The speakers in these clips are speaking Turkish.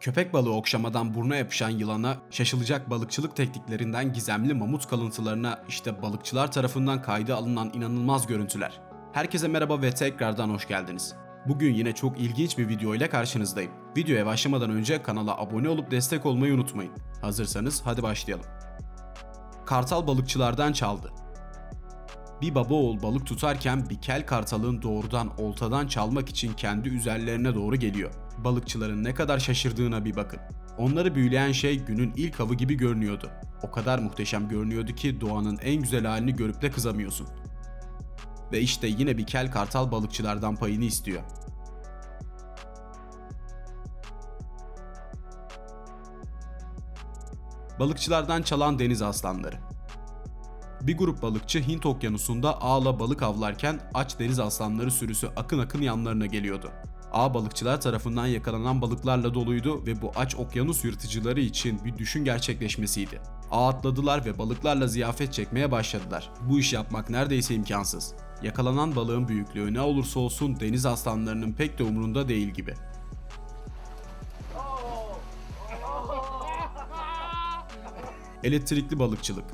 Köpek balığı okşamadan buruna yapışan yılana, şaşılacak balıkçılık tekniklerinden gizemli mamut kalıntılarına işte balıkçılar tarafından kayda alınan inanılmaz görüntüler. Herkese merhaba ve tekrardan hoş geldiniz. Bugün yine çok ilginç bir video ile karşınızdayım. Videoya başlamadan önce kanala abone olup destek olmayı unutmayın. Hazırsanız hadi başlayalım. Kartal balıkçılardan çaldı. Bir baba oğul balık tutarken bir kel kartalın doğrudan oltadan çalmak için kendi üzerlerine doğru geliyor. Balıkçıların ne kadar şaşırdığına bir bakın. Onları büyüleyen şey günün ilk avı gibi görünüyordu. O kadar muhteşem görünüyordu ki doğanın en güzel halini görüp de kızamıyorsun. Ve işte yine bir kel kartal balıkçılardan payını istiyor. Balıkçılardan çalan deniz aslanları. Bir grup balıkçı Hint okyanusunda ağla balık avlarken aç deniz aslanları sürüsü akın akın yanlarına geliyordu. Ağ balıkçılar tarafından yakalanan balıklarla doluydu ve bu aç okyanus yırtıcıları için bir düşün gerçekleşmesiydi. Ağ atladılar ve balıklarla ziyafet çekmeye başladılar. Bu iş yapmak neredeyse imkansız. Yakalanan balığın büyüklüğü ne olursa olsun deniz aslanlarının pek de umurunda değil gibi. Elektrikli balıkçılık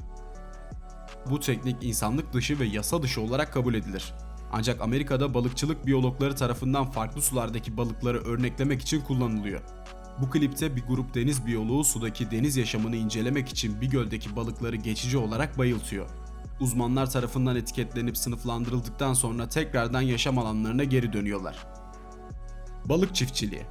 bu teknik insanlık dışı ve yasa dışı olarak kabul edilir. Ancak Amerika'da balıkçılık biyologları tarafından farklı sulardaki balıkları örneklemek için kullanılıyor. Bu klipte bir grup deniz biyoloğu sudaki deniz yaşamını incelemek için bir göldeki balıkları geçici olarak bayıltıyor. Uzmanlar tarafından etiketlenip sınıflandırıldıktan sonra tekrardan yaşam alanlarına geri dönüyorlar. Balık çiftçiliği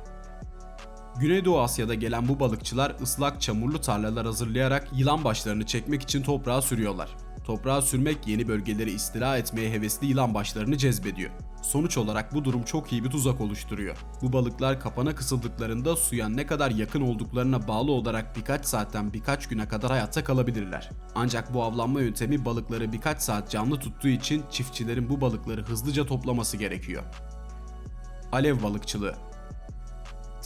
Güneydoğu Asya'da gelen bu balıkçılar ıslak çamurlu tarlalar hazırlayarak yılan başlarını çekmek için toprağa sürüyorlar. Toprağa sürmek yeni bölgeleri istila etmeye hevesli yılan başlarını cezbediyor. Sonuç olarak bu durum çok iyi bir tuzak oluşturuyor. Bu balıklar kapana kısıldıklarında suya ne kadar yakın olduklarına bağlı olarak birkaç saatten birkaç güne kadar hayatta kalabilirler. Ancak bu avlanma yöntemi balıkları birkaç saat canlı tuttuğu için çiftçilerin bu balıkları hızlıca toplaması gerekiyor. Alev balıkçılığı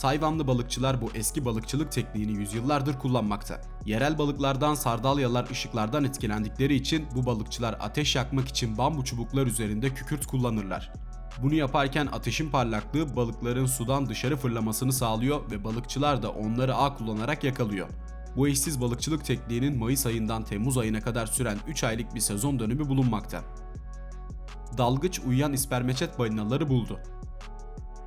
Tayvanlı balıkçılar bu eski balıkçılık tekniğini yüzyıllardır kullanmakta. Yerel balıklardan sardalyalar ışıklardan etkilendikleri için bu balıkçılar ateş yakmak için bambu çubuklar üzerinde kükürt kullanırlar. Bunu yaparken ateşin parlaklığı balıkların sudan dışarı fırlamasını sağlıyor ve balıkçılar da onları ağ kullanarak yakalıyor. Bu eşsiz balıkçılık tekniğinin Mayıs ayından Temmuz ayına kadar süren 3 aylık bir sezon dönümü bulunmakta. Dalgıç uyuyan ispermeçet balinaları buldu.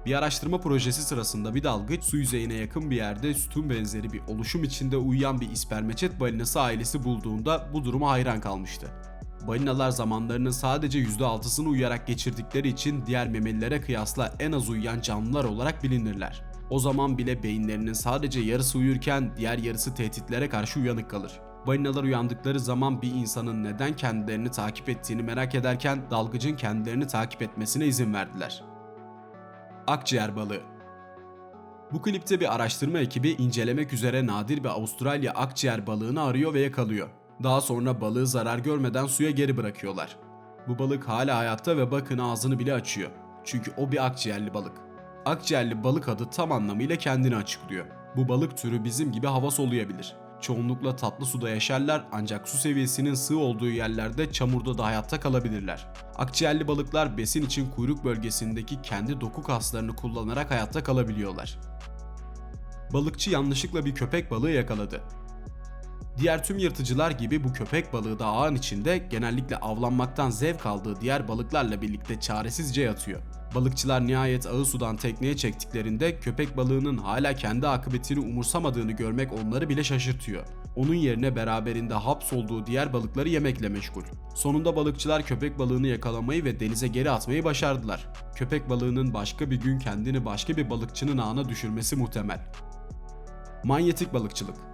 Bir araştırma projesi sırasında bir dalgıç su yüzeyine yakın bir yerde sütun benzeri bir oluşum içinde uyuyan bir ispermeçet balinası ailesi bulduğunda bu duruma hayran kalmıştı. Balinalar zamanlarının sadece %6'sını uyuyarak geçirdikleri için diğer memelilere kıyasla en az uyuyan canlılar olarak bilinirler. O zaman bile beyinlerinin sadece yarısı uyurken diğer yarısı tehditlere karşı uyanık kalır. Balinalar uyandıkları zaman bir insanın neden kendilerini takip ettiğini merak ederken dalgıcın kendilerini takip etmesine izin verdiler. Akciğer balığı. Bu klipte bir araştırma ekibi incelemek üzere nadir bir Avustralya akciğer balığını arıyor ve yakalıyor. Daha sonra balığı zarar görmeden suya geri bırakıyorlar. Bu balık hala hayatta ve bakın ağzını bile açıyor. Çünkü o bir akciğerli balık. Akciğerli balık adı tam anlamıyla kendini açıklıyor. Bu balık türü bizim gibi hava soluyabilir. Çoğunlukla tatlı suda yaşarlar ancak su seviyesinin sığ olduğu yerlerde çamurda da hayatta kalabilirler. Akciğerli balıklar besin için kuyruk bölgesindeki kendi doku kaslarını kullanarak hayatta kalabiliyorlar. Balıkçı yanlışlıkla bir köpek balığı yakaladı. Diğer tüm yırtıcılar gibi bu köpek balığı da ağın içinde genellikle avlanmaktan zevk aldığı diğer balıklarla birlikte çaresizce yatıyor. Balıkçılar nihayet ağı sudan tekneye çektiklerinde köpek balığının hala kendi akıbetini umursamadığını görmek onları bile şaşırtıyor. Onun yerine beraberinde hapsolduğu diğer balıkları yemekle meşgul. Sonunda balıkçılar köpek balığını yakalamayı ve denize geri atmayı başardılar. Köpek balığının başka bir gün kendini başka bir balıkçının ağına düşürmesi muhtemel. Manyetik balıkçılık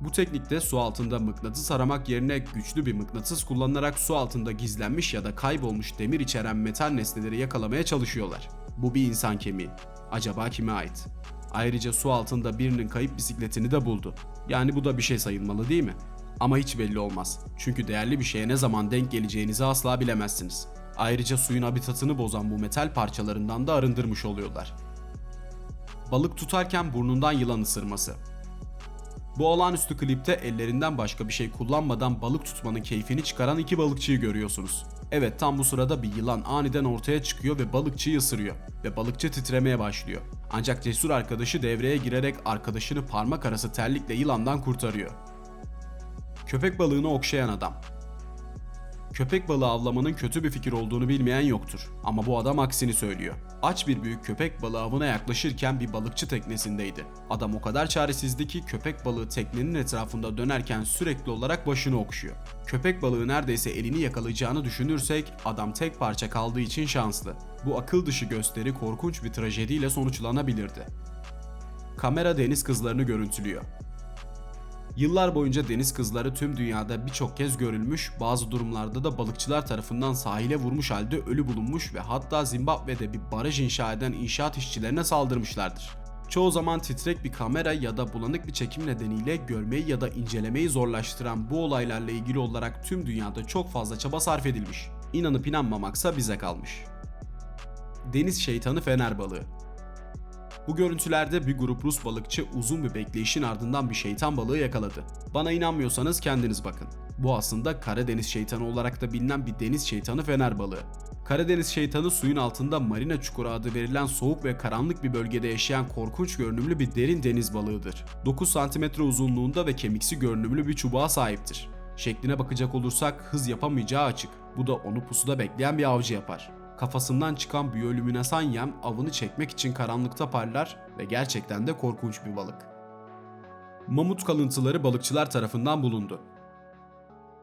bu teknikte su altında mıknatıs aramak yerine güçlü bir mıknatıs kullanarak su altında gizlenmiş ya da kaybolmuş demir içeren metal nesneleri yakalamaya çalışıyorlar. Bu bir insan kemiği. Acaba kime ait? Ayrıca su altında birinin kayıp bisikletini de buldu. Yani bu da bir şey sayılmalı değil mi? Ama hiç belli olmaz. Çünkü değerli bir şeye ne zaman denk geleceğinizi asla bilemezsiniz. Ayrıca suyun habitatını bozan bu metal parçalarından da arındırmış oluyorlar. Balık tutarken burnundan yılan ısırması. Bu olağanüstü klipte ellerinden başka bir şey kullanmadan balık tutmanın keyfini çıkaran iki balıkçıyı görüyorsunuz. Evet tam bu sırada bir yılan aniden ortaya çıkıyor ve balıkçıyı ısırıyor ve balıkçı titremeye başlıyor. Ancak cesur arkadaşı devreye girerek arkadaşını parmak arası terlikle yılandan kurtarıyor. Köpek balığını okşayan adam. Köpek balığı avlamanın kötü bir fikir olduğunu bilmeyen yoktur. Ama bu adam aksini söylüyor. Aç bir büyük köpek balığı avına yaklaşırken bir balıkçı teknesindeydi. Adam o kadar çaresizdi ki köpek balığı teknenin etrafında dönerken sürekli olarak başını okşuyor. Köpek balığı neredeyse elini yakalayacağını düşünürsek adam tek parça kaldığı için şanslı. Bu akıl dışı gösteri korkunç bir trajediyle sonuçlanabilirdi. Kamera deniz kızlarını görüntülüyor. Yıllar boyunca deniz kızları tüm dünyada birçok kez görülmüş, bazı durumlarda da balıkçılar tarafından sahile vurmuş halde ölü bulunmuş ve hatta Zimbabwe'de bir baraj inşa eden inşaat işçilerine saldırmışlardır. Çoğu zaman titrek bir kamera ya da bulanık bir çekim nedeniyle görmeyi ya da incelemeyi zorlaştıran bu olaylarla ilgili olarak tüm dünyada çok fazla çaba sarf edilmiş. İnanıp inanmamaksa bize kalmış. Deniz şeytanı fener balığı bu görüntülerde bir grup Rus balıkçı uzun bir bekleyişin ardından bir şeytan balığı yakaladı. Bana inanmıyorsanız kendiniz bakın. Bu aslında Karadeniz şeytanı olarak da bilinen bir deniz şeytanı fener balığı. Karadeniz şeytanı suyun altında marina çukuru adı verilen soğuk ve karanlık bir bölgede yaşayan korkunç görünümlü bir derin deniz balığıdır. 9 cm uzunluğunda ve kemiksi görünümlü bir çubuğa sahiptir. Şekline bakacak olursak hız yapamayacağı açık. Bu da onu pusuda bekleyen bir avcı yapar. Kafasından çıkan biyolüminesan yem avını çekmek için karanlıkta parlar ve gerçekten de korkunç bir balık. Mamut kalıntıları balıkçılar tarafından bulundu.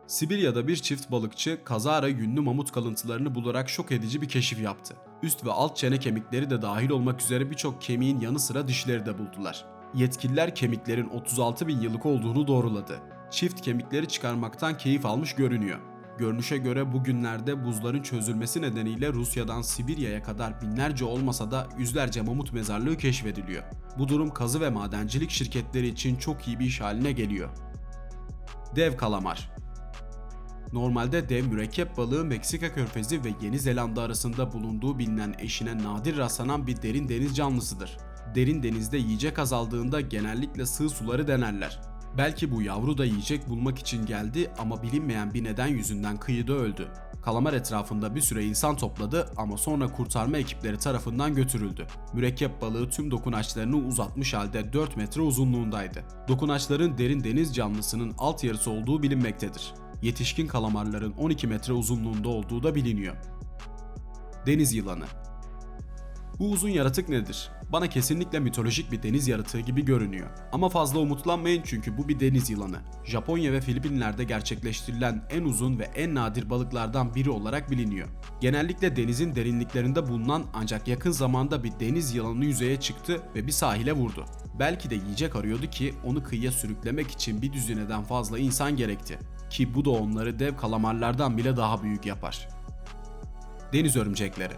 Sibirya'da bir çift balıkçı kazara yünlü mamut kalıntılarını bularak şok edici bir keşif yaptı. Üst ve alt çene kemikleri de dahil olmak üzere birçok kemiğin yanı sıra dişleri de buldular. Yetkililer kemiklerin 36 bin yıllık olduğunu doğruladı. Çift kemikleri çıkarmaktan keyif almış görünüyor. Görünüşe göre bugünlerde buzların çözülmesi nedeniyle Rusya'dan Sibirya'ya kadar binlerce olmasa da yüzlerce mamut mezarlığı keşfediliyor. Bu durum kazı ve madencilik şirketleri için çok iyi bir iş haline geliyor. Dev kalamar Normalde dev mürekkep balığı Meksika körfezi ve Yeni Zelanda arasında bulunduğu bilinen eşine nadir rastlanan bir derin deniz canlısıdır. Derin denizde yiyecek azaldığında genellikle sığ suları denerler. Belki bu yavru da yiyecek bulmak için geldi ama bilinmeyen bir neden yüzünden kıyıda öldü. Kalamar etrafında bir süre insan topladı ama sonra kurtarma ekipleri tarafından götürüldü. Mürekkep balığı tüm dokunaçlarını uzatmış halde 4 metre uzunluğundaydı. Dokunaçların derin deniz canlısının alt yarısı olduğu bilinmektedir. Yetişkin kalamarların 12 metre uzunluğunda olduğu da biliniyor. Deniz yılanı bu uzun yaratık nedir? Bana kesinlikle mitolojik bir deniz yaratığı gibi görünüyor. Ama fazla umutlanmayın çünkü bu bir deniz yılanı. Japonya ve Filipinler'de gerçekleştirilen en uzun ve en nadir balıklardan biri olarak biliniyor. Genellikle denizin derinliklerinde bulunan ancak yakın zamanda bir deniz yılanı yüzeye çıktı ve bir sahile vurdu. Belki de yiyecek arıyordu ki onu kıyıya sürüklemek için bir düzineden fazla insan gerekti. Ki bu da onları dev kalamarlardan bile daha büyük yapar. Deniz örümcekleri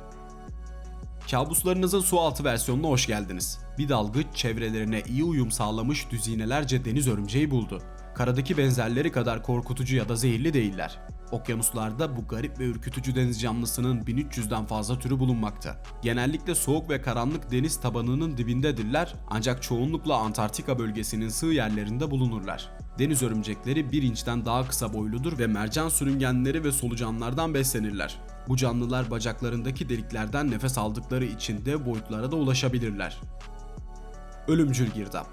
Kabuslarınızın su altı versiyonuna hoş geldiniz. Bir dalgıç çevrelerine iyi uyum sağlamış düzinelerce deniz örümceği buldu. Karadaki benzerleri kadar korkutucu ya da zehirli değiller. Okyanuslarda bu garip ve ürkütücü deniz canlısının 1300'den fazla türü bulunmakta. Genellikle soğuk ve karanlık deniz tabanının dibindedirler ancak çoğunlukla Antarktika bölgesinin sığ yerlerinde bulunurlar. Deniz örümcekleri 1 inçten daha kısa boyludur ve mercan sürüngenleri ve solucanlardan beslenirler. Bu canlılar bacaklarındaki deliklerden nefes aldıkları için dev boyutlara da ulaşabilirler. Ölümcül girdap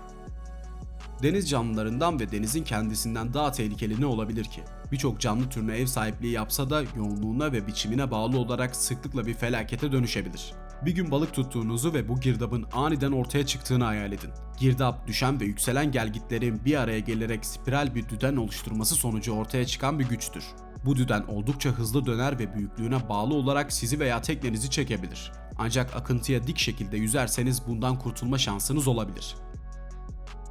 Deniz canlılarından ve denizin kendisinden daha tehlikeli ne olabilir ki? Birçok canlı türüne ev sahipliği yapsa da yoğunluğuna ve biçimine bağlı olarak sıklıkla bir felakete dönüşebilir. Bir gün balık tuttuğunuzu ve bu girdabın aniden ortaya çıktığını hayal edin. Girdap, düşen ve yükselen gelgitlerin bir araya gelerek spiral bir düden oluşturması sonucu ortaya çıkan bir güçtür. Bu düden oldukça hızlı döner ve büyüklüğüne bağlı olarak sizi veya teknenizi çekebilir. Ancak akıntıya dik şekilde yüzerseniz bundan kurtulma şansınız olabilir.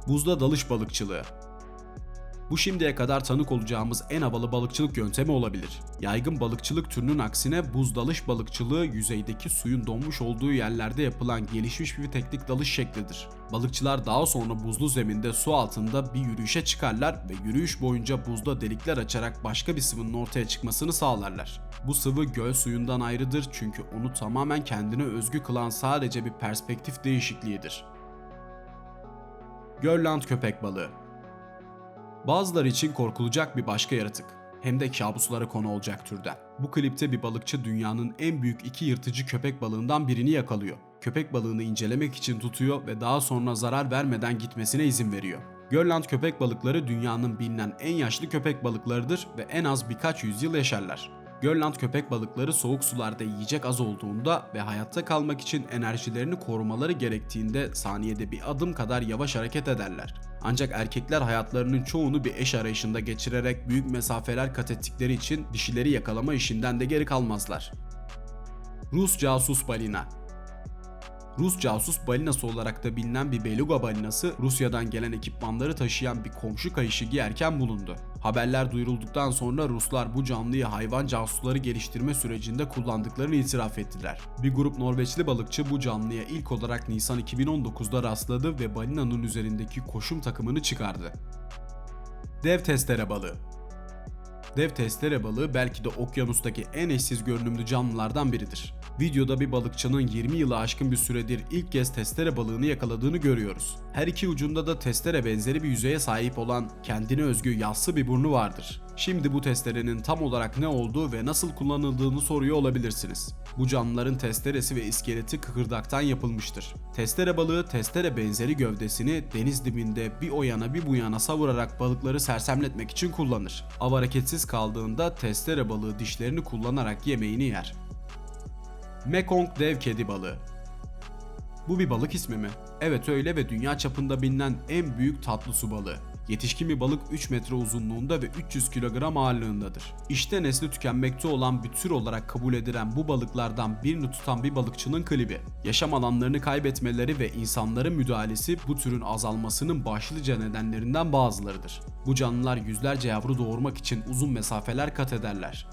Buzda dalış balıkçılığı bu şimdiye kadar tanık olacağımız en havalı balıkçılık yöntemi olabilir. Yaygın balıkçılık türünün aksine buz dalış balıkçılığı yüzeydeki suyun donmuş olduğu yerlerde yapılan gelişmiş bir teknik dalış şeklidir. Balıkçılar daha sonra buzlu zeminde su altında bir yürüyüşe çıkarlar ve yürüyüş boyunca buzda delikler açarak başka bir sıvının ortaya çıkmasını sağlarlar. Bu sıvı göl suyundan ayrıdır çünkü onu tamamen kendine özgü kılan sadece bir perspektif değişikliğidir. Görland köpek balığı Bazıları için korkulacak bir başka yaratık. Hem de kabuslara konu olacak türden. Bu klipte bir balıkçı dünyanın en büyük iki yırtıcı köpek balığından birini yakalıyor. köpek balığını incelemek için tutuyor ve daha sonra zarar vermeden gitmesine izin veriyor. Grönland köpek balıkları dünyanın bilinen en yaşlı köpek balıklarıdır ve en az birkaç yüzyıl yaşarlar. Grönland köpek balıkları soğuk sularda yiyecek az olduğunda ve hayatta kalmak için enerjilerini korumaları gerektiğinde saniyede bir adım kadar yavaş hareket ederler. Ancak erkekler hayatlarının çoğunu bir eş arayışında geçirerek büyük mesafeler kat ettikleri için dişileri yakalama işinden de geri kalmazlar. Rus casus balina Rus casus balinası olarak da bilinen bir beluga balinası Rusya'dan gelen ekipmanları taşıyan bir komşu kayışı giyerken bulundu. Haberler duyurulduktan sonra Ruslar bu canlıyı hayvan casusları geliştirme sürecinde kullandıklarını itiraf ettiler. Bir grup Norveçli balıkçı bu canlıya ilk olarak Nisan 2019'da rastladı ve balinanın üzerindeki koşum takımını çıkardı. Dev testere balığı Dev testere balığı belki de okyanustaki en eşsiz görünümlü canlılardan biridir. Videoda bir balıkçının 20 yılı aşkın bir süredir ilk kez testere balığını yakaladığını görüyoruz. Her iki ucunda da testere benzeri bir yüzeye sahip olan kendine özgü yassı bir burnu vardır. Şimdi bu testerenin tam olarak ne olduğu ve nasıl kullanıldığını soruyor olabilirsiniz. Bu canlıların testeresi ve iskeleti kıkırdaktan yapılmıştır. Testere balığı testere benzeri gövdesini deniz dibinde bir o yana bir bu yana savurarak balıkları sersemletmek için kullanır. Av hareketsiz kaldığında testere balığı dişlerini kullanarak yemeğini yer. Mekong dev kedi balığı. Bu bir balık ismi mi? Evet öyle ve dünya çapında bilinen en büyük tatlı su balığı. Yetişkin bir balık 3 metre uzunluğunda ve 300 kilogram ağırlığındadır. İşte nesli tükenmekte olan bir tür olarak kabul edilen bu balıklardan birini tutan bir balıkçının klibi. Yaşam alanlarını kaybetmeleri ve insanların müdahalesi bu türün azalmasının başlıca nedenlerinden bazılarıdır. Bu canlılar yüzlerce yavru doğurmak için uzun mesafeler kat ederler.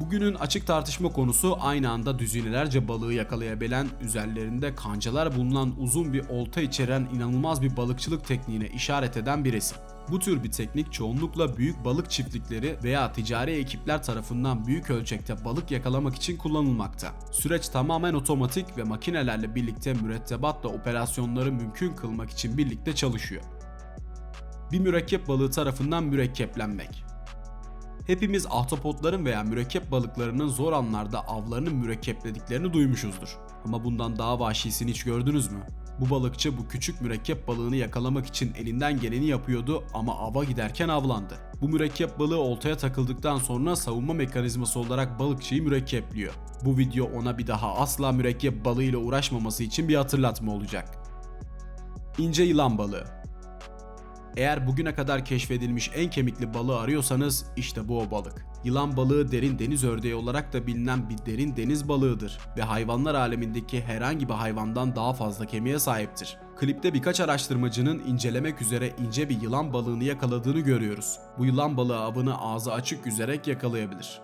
Bugünün açık tartışma konusu aynı anda düzinelerce balığı yakalayabilen, üzerlerinde kancalar bulunan uzun bir olta içeren inanılmaz bir balıkçılık tekniğine işaret eden bir resim. Bu tür bir teknik çoğunlukla büyük balık çiftlikleri veya ticari ekipler tarafından büyük ölçekte balık yakalamak için kullanılmakta. Süreç tamamen otomatik ve makinelerle birlikte mürettebatla operasyonları mümkün kılmak için birlikte çalışıyor. Bir mürekkep balığı tarafından mürekkeplenmek. Hepimiz ahtapotların veya mürekkep balıklarının zor anlarda avlarını mürekkeplediklerini duymuşuzdur. Ama bundan daha vahşisini hiç gördünüz mü? Bu balıkçı bu küçük mürekkep balığını yakalamak için elinden geleni yapıyordu ama ava giderken avlandı. Bu mürekkep balığı oltaya takıldıktan sonra savunma mekanizması olarak balıkçıyı mürekkepliyor. Bu video ona bir daha asla mürekkep balığıyla uğraşmaması için bir hatırlatma olacak. İnce yılan balığı eğer bugüne kadar keşfedilmiş en kemikli balığı arıyorsanız işte bu o balık. Yılan balığı derin deniz ördeği olarak da bilinen bir derin deniz balığıdır ve hayvanlar alemindeki herhangi bir hayvandan daha fazla kemiğe sahiptir. Klipte birkaç araştırmacının incelemek üzere ince bir yılan balığını yakaladığını görüyoruz. Bu yılan balığı avını ağzı açık yüzerek yakalayabilir.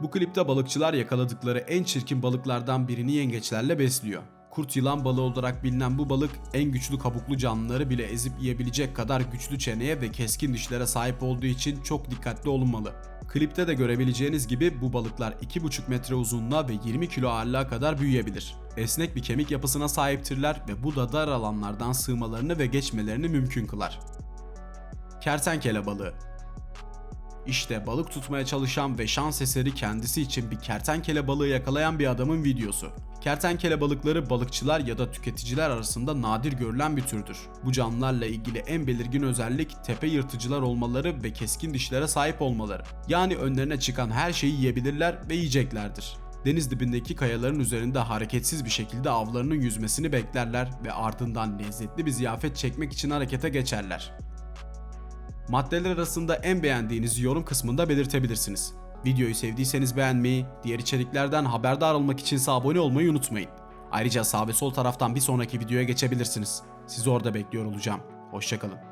Bu klipte balıkçılar yakaladıkları en çirkin balıklardan birini yengeçlerle besliyor. Kurt yılan balığı olarak bilinen bu balık en güçlü kabuklu canlıları bile ezip yiyebilecek kadar güçlü çeneye ve keskin dişlere sahip olduğu için çok dikkatli olunmalı. Klipte de görebileceğiniz gibi bu balıklar 2,5 metre uzunluğa ve 20 kilo ağırlığa kadar büyüyebilir. Esnek bir kemik yapısına sahiptirler ve bu da dar alanlardan sığmalarını ve geçmelerini mümkün kılar. Kertenkele balığı işte balık tutmaya çalışan ve şans eseri kendisi için bir kertenkele balığı yakalayan bir adamın videosu. Kertenkele balıkları balıkçılar ya da tüketiciler arasında nadir görülen bir türdür. Bu canlılarla ilgili en belirgin özellik tepe yırtıcılar olmaları ve keskin dişlere sahip olmaları. Yani önlerine çıkan her şeyi yiyebilirler ve yiyeceklerdir. Deniz dibindeki kayaların üzerinde hareketsiz bir şekilde avlarının yüzmesini beklerler ve ardından lezzetli bir ziyafet çekmek için harekete geçerler. Maddeler arasında en beğendiğinizi yorum kısmında belirtebilirsiniz. Videoyu sevdiyseniz beğenmeyi, diğer içeriklerden haberdar olmak için abone olmayı unutmayın. Ayrıca sağ ve sol taraftan bir sonraki videoya geçebilirsiniz. Sizi orada bekliyor olacağım. Hoşçakalın.